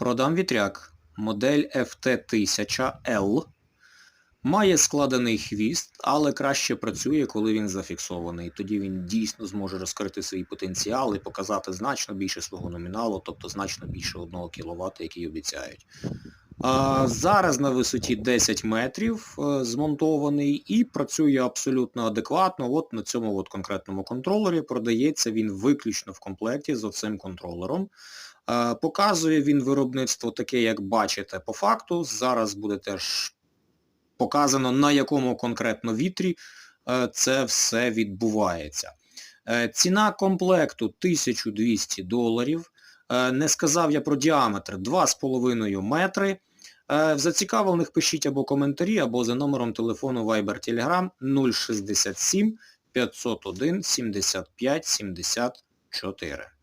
Продам вітряк. Модель FT1000L. Має складений хвіст, але краще працює, коли він зафіксований. Тоді він дійсно зможе розкрити свій потенціал і показати значно більше свого номіналу, тобто значно більше 1 кВт, який обіцяють. Зараз на висоті 10 метрів е, змонтований і працює абсолютно адекватно. От на цьому от конкретному контролері продається він виключно в комплекті з оцим контролером. Е, Показує він виробництво таке, як бачите по факту. Зараз буде теж показано, на якому конкретно вітрі е, це все відбувається. Ціна комплекту 1200 доларів. Не сказав я про діаметр 2,5 метри. Е, В зацікавлених пишіть або коментарі, або за номером телефону Viber Telegram 067 501 75 74.